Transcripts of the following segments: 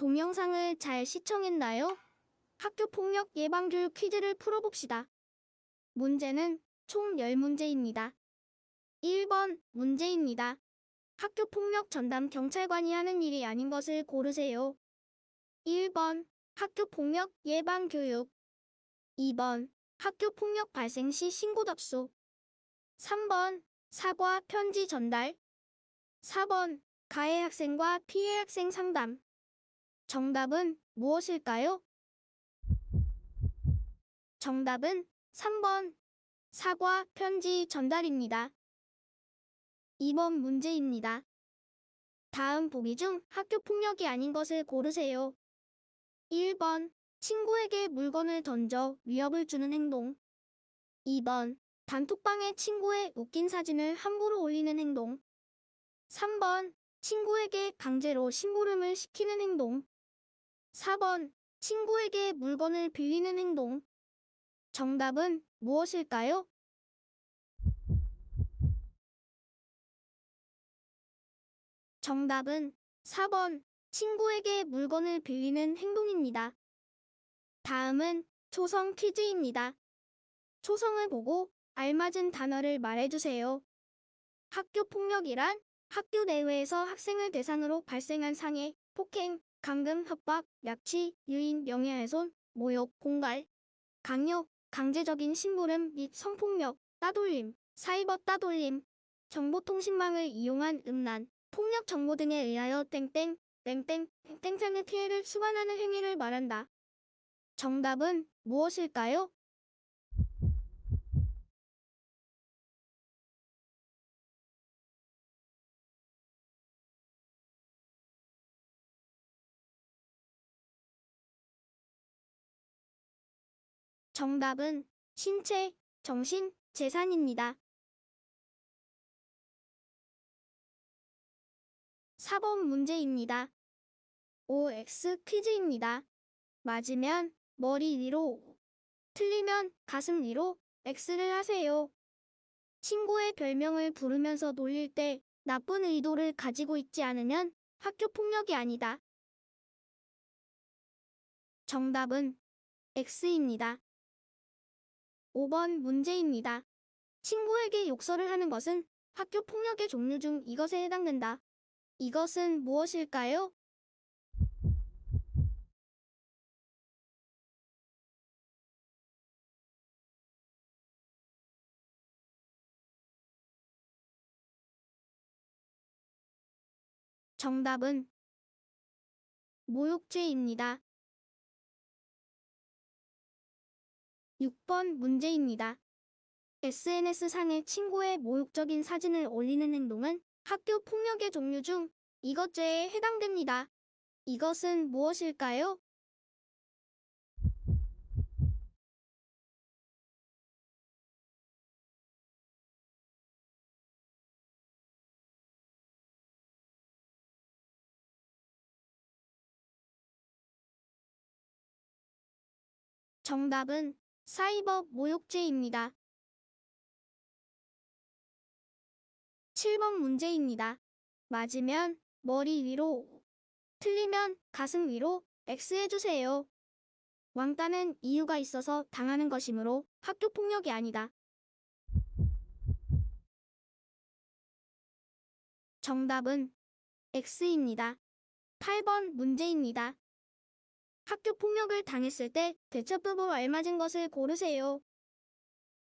동영상을 잘 시청했나요? 학교 폭력 예방 교육 퀴즈를 풀어봅시다. 문제는 총 10문제입니다. 1번 문제입니다. 학교 폭력 전담 경찰관이 하는 일이 아닌 것을 고르세요. 1번 학교 폭력 예방 교육 2번 학교 폭력 발생 시 신고 접수 3번 사과 편지 전달 4번 가해 학생과 피해 학생 상담 정답은 무엇일까요? 정답은 3번 사과 편지 전달입니다. 2번 문제입니다. 다음 보기 중 학교 폭력이 아닌 것을 고르세요. 1번 친구에게 물건을 던져 위협을 주는 행동 2번 단톡방에 친구의 웃긴 사진을 함부로 올리는 행동 3번 친구에게 강제로 심부름을 시키는 행동 4번 친구에게 물건을 빌리는 행동 정답은 무엇일까요? 정답은 4번 친구에게 물건을 빌리는 행동입니다. 다음은 초성 퀴즈입니다. 초성을 보고 알맞은 단어를 말해주세요. 학교 폭력이란 학교 내외에서 학생을 대상으로 발생한 상해, 폭행, 감금, 협박, 약취, 유인, 명예훼손, 모욕, 공갈, 강요, 강제적인 심부름 및 성폭력, 따돌림, 사이버 따돌림, 정보통신망을 이용한 음란, 폭력 정보 등에 의하여 땡땡, 땡땡, 땡땡의 피해를 수반하는 행위를 말한다. 정답은 무엇일까요? 정답은 신체, 정신, 재산입니다. 4번 문제입니다. OX 퀴즈입니다. 맞으면 머리 위로, 틀리면 가슴 위로 X를 하세요. 친구의 별명을 부르면서 놀릴 때 나쁜 의도를 가지고 있지 않으면 학교 폭력이 아니다. 정답은 X입니다. 5번 문제입니다. 친구에게 욕설을 하는 것은 학교 폭력의 종류 중 이것에 해당된다. 이것은 무엇일까요? 정답은 모욕죄입니다. 6번 문제입니다. SNS상에 친구의 모욕적인 사진을 올리는 행동은 학교 폭력의 종류 중 이것죄에 해당됩니다. 이것은 무엇일까요? 정답은 사이버 모욕죄입니다. 7번 문제입니다. 맞으면 머리 위로, 틀리면 가슴 위로 X 해주세요. 왕따는 이유가 있어서 당하는 것이므로 학교 폭력이 아니다. 정답은 X입니다. 8번 문제입니다. 학교 폭력을 당했을 때 대처법으로 알맞은 것을 고르세요.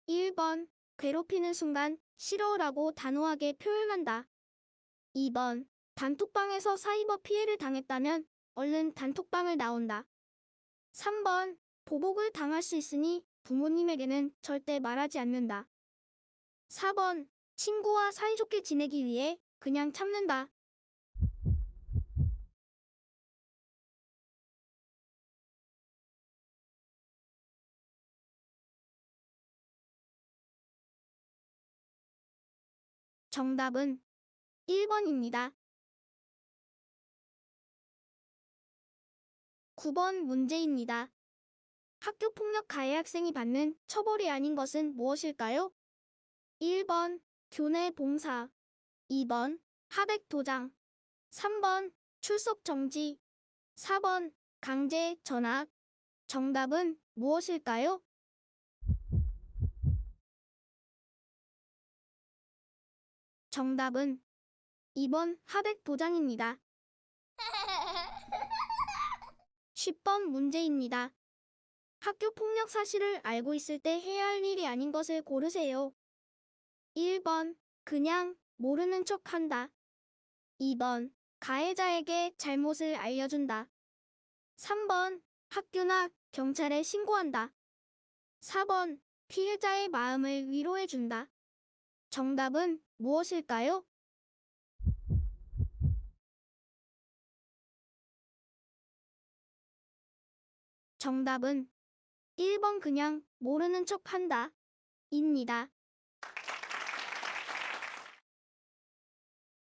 1번 괴롭히는 순간 싫어라고 단호하게 표현한다. 2번 단톡방에서 사이버 피해를 당했다면 얼른 단톡방을 나온다. 3번 보복을 당할 수 있으니 부모님에게는 절대 말하지 않는다. 4번 친구와 사이좋게 지내기 위해 그냥 참는다. 정답은 1번입니다. 9번 문제입니다. 학교 폭력 가해 학생이 받는 처벌이 아닌 것은 무엇일까요? 1번 교내 봉사 2번 하백 도장 3번 출석 정지 4번 강제 전학. 정답은 무엇일까요? 정답은 2번 하백 도장입니다. 10번 문제입니다. 학교 폭력 사실을 알고 있을 때 해야 할 일이 아닌 것을 고르세요. 1번 그냥 모르는 척 한다. 2번 가해자에게 잘못을 알려준다. 3번 학교나 경찰에 신고한다. 4번 피해자의 마음을 위로해준다. 정답은 무엇일까요? 정답은 1번 그냥 모르는 척 한다. 입니다.